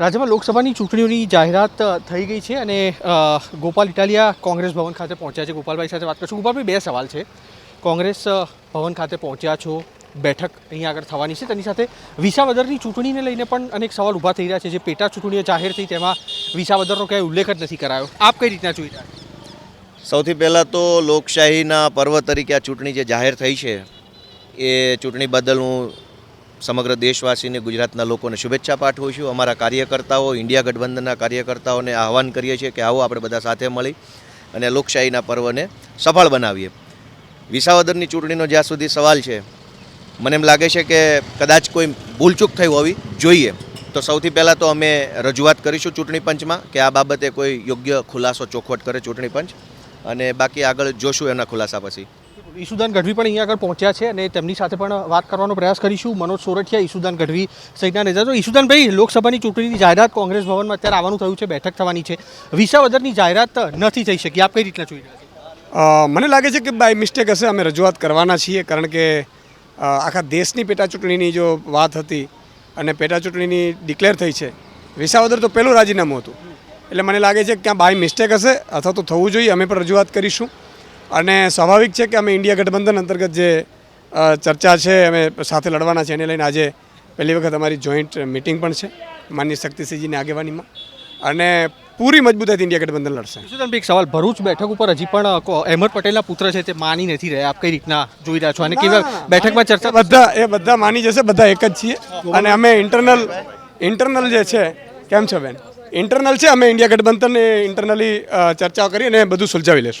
રાજ્યમાં લોકસભાની ચૂંટણીઓની જાહેરાત થઈ ગઈ છે અને ગોપાલ ઇટાલિયા કોંગ્રેસ ભવન ખાતે પહોંચ્યા છે. ગોપાલભાઈ સાથે વાત કરશું. ગોપાલભાઈ, બે સવાલ છે. કોંગ્રેસ ભવન ખાતે પહોંચ્યા છો, બેઠક અહીંયા આગળ થવાની છે. તેની સાથે વિસાવદરની ચૂંટણીને લઈને પણ અનેક સવાલ ઊભા થઈ રહ્યા છે. જે પેટા ચૂંટણીઓ જાહેર થઈ તેમાં વિસાવદરનો ક્યાંય ઉલ્લેખ જ નથી કરાયો. આપ કઈ રીતના જોઈ રહ્યા સૌથી પહેલાં તો લોકશાહીના પર્વ તરીકે આ ચૂંટણી જે જાહેર થઈ છે, એ ચૂંટણી બદલ હું સમગ્ર દેશવાસીને, ગુજરાતના લોકોને શુભેચ્છા પાઠવું છું. અમારા કાર્યકર્તાઓ, ઇન્ડિયા ગઠબંધનના કાર્યકર્તાઓને આહવાન કરીએ છીએ કે આવો આપણે બધા સાથે મળી અને લોકશાહીના પર્વને સફળ બનાવીએ. વિસાવદરની ચૂંટણીનો જ્યાં સુધી સવાલ છે, મને એમ લાગે છે કે કદાચ કોઈ ભૂલચૂક થઈ હોવી જોઈએ. તો સૌથી પહેલાં તો અમે રજૂઆત કરીશું ચૂંટણી પંચમાં કે આ બાબતે કોઈ યોગ્ય ખુલાસો ચોખવટ કરે ચૂંટણી પંચ. અને બાકી આગળ જોશું એના ખુલાસા પછી. ઈસુદાન ગઢવી પણ અહીંયા આગળ પહોંચ્યા છે અને તેમની સાથે પણ વાત કરવાનો પ્રયાસ કરીશું. મનોજ સોરઠિયા, ઈસુદાન ગઢવી સહિતના નેતા. તો ઈસુદાનભાઈ, લોકસભાની ચૂંટણીની જાહેરાત કોંગ્રેસ ભવનમાં અત્યારે આવવાનું થયું છે, બેઠક થવાની છે. વિસાવદરની જાહેરાત નથી થઈ શકી. આપ કઈ રીતના જોઈ રહ્યા મને લાગે છે કે બાય મિસ્ટેક હશે, અમે રજૂઆત કરવાના છીએ, કારણ કે આખા દેશની પેટા ચૂંટણીની જો વાત હતી અને પેટા ચૂંટણીની ડિક્લેર થઈ છે, વિસાવદર તો પહેલું રાજીનામું હતું. એટલે મને લાગે છે કે ક્યાં બાય મિસ્ટેક હશે અથવા તો થવું જોઈએ, અમે પણ રજૂઆત કરીશું. અને સ્વાભાવિક છે કે અમે ઇન્ડિયા ગઠબંધન અંતર્ગત જે ચર્ચા છે અમે સાથે લડવાના છે એને લઈને આજે પહેલી વખત અમારી જોઈન્ટ મિટિંગ પણ છે માનની શક્તિસિંહજીની આગેવાનીમાં. અને પૂરી મજબૂતાઈથી ઇન્ડિયા ગઠબંધન લડશે. ઈસુદાનભાઈ એક સવાલ ભરૂચ બેઠક ઉપર હજી પણ અહેમદ પટેલના પુત્ર છે તે માની નથી રહ્યા? આપ કઈ રીતના જોઈ રહ્યા છો? અને કેવા બેઠકમાં ચર્ચા બધા એ બધા માની જશે બધા એક જ છીએ. અને અમે ઇન્ટરનલ ઇન્ટરનલ જે છે કેમ છો બેન? ઇન્ટરનલ છે અમે ઇન્ડિયા ગઠબંધન ઇન્ટરનલી ચર્ચાઓ કરી અને બધું સુલઝાવી લેશું.